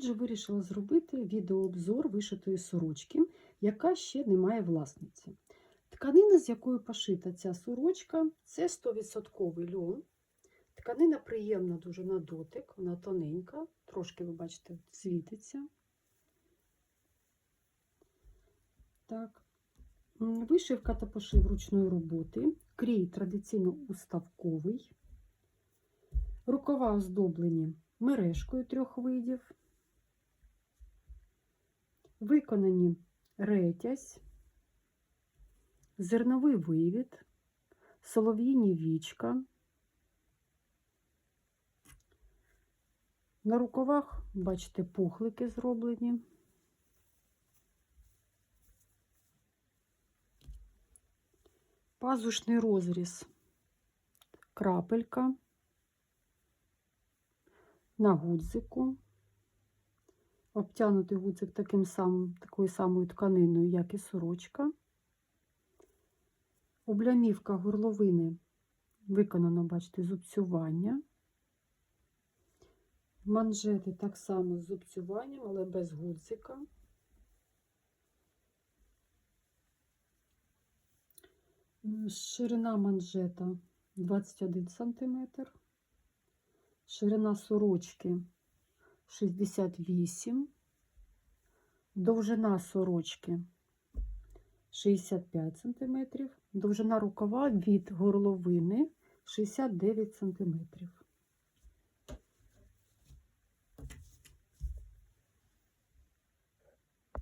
Отже, вирішила зробити відеообзор вишитої сорочки, яка ще не має власниці. Тканина, з якою пошита ця сорочка, це 100% льон. Тканина приємна дуже на дотик, вона тоненька, трошки, ви бачите, світиться. Так. Вишивка та пошив ручної роботи, крій традиційно уставковий, рукава оздоблені мережкою трьох видів, виконані ретязь, зерновий вивід, солов'їні вічка. На рукавах, бачите, пухлики зроблені. Пазушний розріз, крапелька на гудзику. Обтянутий гудзик таким самим, такою самою тканиною, як і сорочка. Облямівка горловини виконано, бачите, зубцювання. Манжети так само з зубцюванням, але без гудзика. Ширина манжета 21 см, ширина сорочки 68, довжина сорочки 65 см, довжина рукава від горловини 69 см.